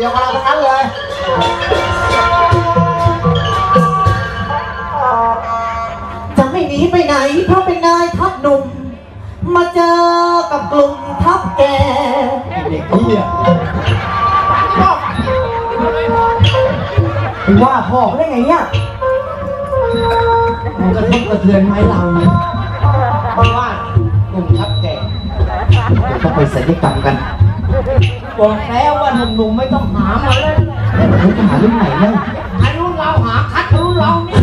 เดียวกับเราทั้งนั้นเลย จะไม่หนีไปไหน เพราะเป็นนายทัพหนุ่ม มาเจอกับกลุ่มทัพแก เด็กเหี้ยไปว่าพ่อเขาได้ไงเนี่ยมันกระทบกระเทือนไหมเราเนี่ยเพราะว่ากลุ่มทัพแก่ต้องไปศัลยกรรมกัน บอกแล้วว่าหนุ่มๆไม่ต้องหามาเลยเขาจะหาเรื่องไหนเนี่ยไอ้รุ่นเราหาคัดรุ่นเรานี่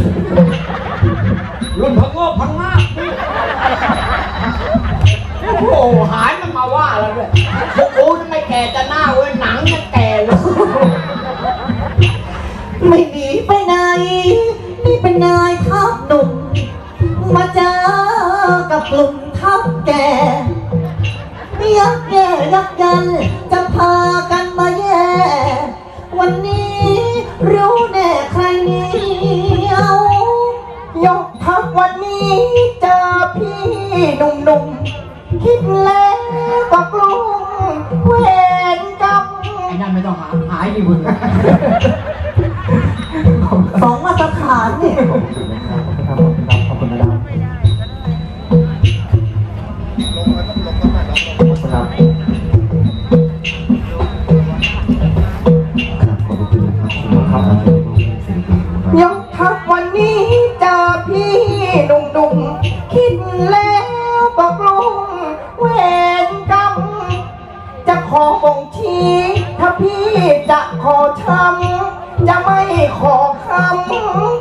รุ่นพังโง่พังมากนี่โอ้โหหายมันมาว่าแล้วด้วยพวกกูไม่แก่จะหน้าเว้ยหนังจะแก่เลยไม่หนีไปไหน นี่เป็นนายทัพหนุ่ม มาเจอกับกลุ่มทัพแกยักแย่ยักยันจะ พากันมาแย่ วันนี้รู้แน่ใครเหนียวยกทัพวันนี้เจอพี่หนุ่มๆ คิดแล้วก็กลุ้มเวรกรรม ไอ้นั่นไม่ต้องหาหายดีคุณ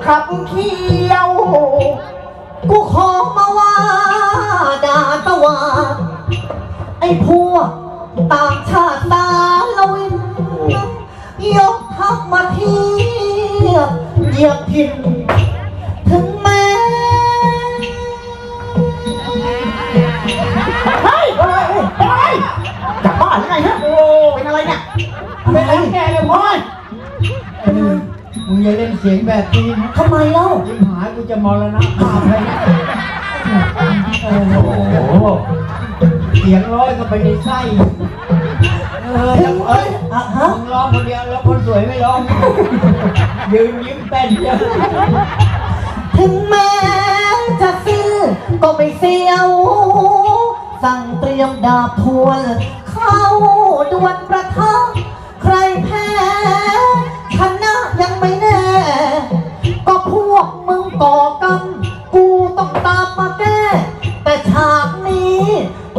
ขับเคี้ยว กูขอมาว่าด่าตะวาไอ้พวกต่างชาติตาละวิน ยกทัพมาเทียบเหยียบพินถึงแม้เฮ้ยเฮ้ยเฮ้ยจากบ้านหรือไงฮะโอ้เป็นอะไรเนี่ย มึงอย่าเล่นเสียงแบบนี้นะทำไมเล่ายิ่งหายกูจะมรณภาพเลยนะโอ้โหเสียงร้อยก็ไปในไส้เออแล้วเอ้ยอะฮะมึงร้องคนเดียวแล้วคนสวยไม่ร้องยืนยิ้มเป็นเดียวถึงแม้จะซื้อก็ไม่เสียว สั่งเตรียมดาบทวน เข้าดวลประทับใครแพ้ชนะยัง ไม่แน่ ก็พวกมึงก่อกรรมกูต้องตามมาแก้ แต่ฉากนี้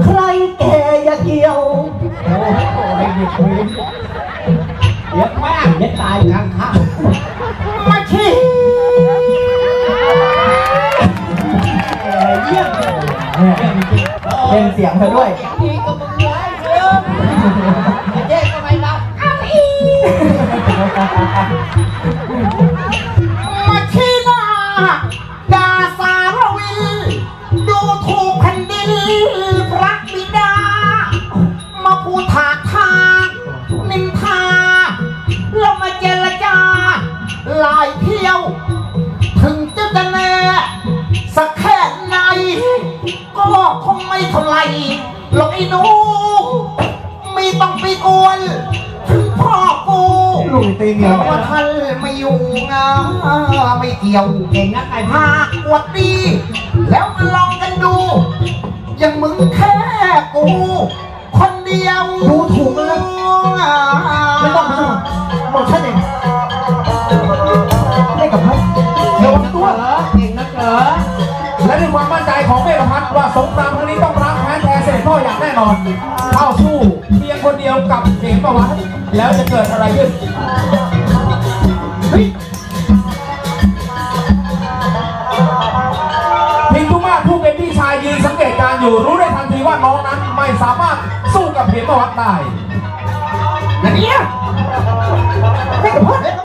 ใครแก่อย่าเกี่ยว โอ้โหไอ้เด็กคนเดี๋ยวแม่งจะตายข้างข้างมาชี้เยี่ยมเยี่ยมจริงเล่นเสียงเธอด้วย ดีก็มึงเลยเยอะ มาชี้หน้าด่าสารวินดูถูกแผ่นดินพระบิดา มาพูดถากทางนินทาแล้วมาเจรจาลายเที่ยว ถึงจะจะแน่สักแค่ไหน ก็คงไม่เท่าไหร่หรอกไอ้หนู ไม่ต้องไปกวนถึงพ่อกู ลุยตีเนียเพราะว่าท่านไม่อยู่งาไม่เกี่ยวเก่งนักไอ้หาอวดดี แล้วมาลองกันดู อย่างมึงแค่กู คนเดียวดูถูกแล้วไม่ต้องไม่ต้องบอกฉันเองให้กับพัดเก่งนักเหรอเก่งนักเหรอและด้วยความมั่นใจของเมฆพัฒน์ว่าสงครามครั้งนี้ต้องรักแพ้ นเสด็จพ่ออย่างแน่นอน เข้าสู้เพียงคนเดียวกับเขมประวัติแล้วจะเกิดอะไรขึ้นเฮ้ยพิงทุมาศผู้เป็นพี่ชายยืนสังเกตการณ์อยู่รู้ได้ทันทีว่าน้องนั้นไม่สามารถสู้กับเขมประวัติได้อย่างเนี้ยเ